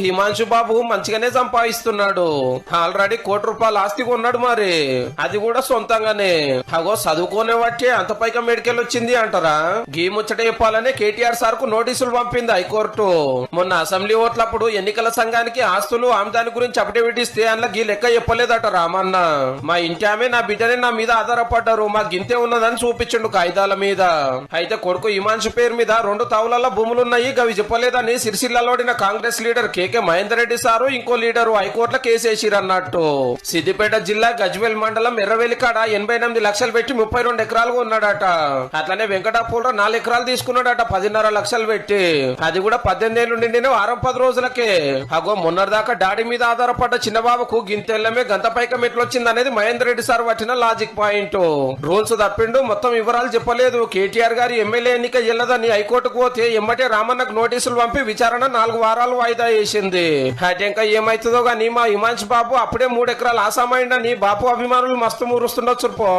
హిమాంశు బాబు మంచిగానే సంపాదిస్తున్నాడు. ఆల్రెడీ కోటి రూపాయలు ఆస్తి కొన్నాడు మరి. అది కూడా సొంతంగానే. అగో చదువుకోనే వాటి అంత పైగా మెడికల్ వచ్చింది అంటారా? గీ ముచ్చట చెప్పాలనే కేటీఆర్ సార్కు నోటీసులు పంపింది హైకోర్టు. మొన్న అసెంబ్లీ ఓట్లప్పుడు ఎన్నికల సంఘానికి ఆస్తులు ఆమెదాని గురించి అఫిడవిట్ ఇస్తే అందులో గీ లెక్క చెప్పలేదట రామన్న. మా ఇంటి ఆమె నా బిడ్డనే నా మీద ఆధారపడ్డారు. మా గింతే ఉన్నదని చూపించిండు కాగితాల మీద. అయితే కొడుకు హిమాంశు పేరు మీద రెండు తావులలో భూములున్నాయి. గవి చెప్పలేదని సిరిసిల్లలోడిన Congress leader KK Mahender Reddy sir ఇంకో లీడరు హైకోర్టులో కేసేసిరన్నట్టు సిద్దిపేట జిల్లా గజ్వేల్ మండలం ఎర్రవేలి కాడ ఎనభై ఎనిమిది లక్షలు పెట్టి ముప్పై రెండు ఎకరాలు ఉన్నాడట. అట్లనే వెంకటాపూర్ నాలుగు ఎకరాలు తీసుకున్నాడట పదిన్నర లక్షలు పెట్టి. అది కూడా పద్దెనిమిది ఏళ్ళు నిండిన వారం పది రోజులకే. అగో మొన్నటిదాకా డాడీ మీద ఆధారపడ్డ చిన్నబాబుకు గింతెల్లమే గంత పైకం ఎట్లొచ్చింది అనేది మహేందర్ రెడ్డి సార్ పట్టిన లాజిక్ పాయింట్. రూల్స్ తప్పిండు మొత్తం వివరాలు చెప్పలేదు. కేటీఆర్ గారి ఎమ్మెల్యే ఎన్నిక ఎల్లదని హైకోర్టుకు పోతే ఎమ్మటే రామన్నకు నోటీసులు పంపి విచారణ నాలుగు వారాలు వాయిదా వేసి అయితే ఇంకా ఏమైతుందో గానీ మా హిమాంశ్ బాబు అప్పుడే మూడు ఎకరాలు ఆసామైండని బాపు అభిమానులు మస్తు మూరుస్తుండొచ్చు పో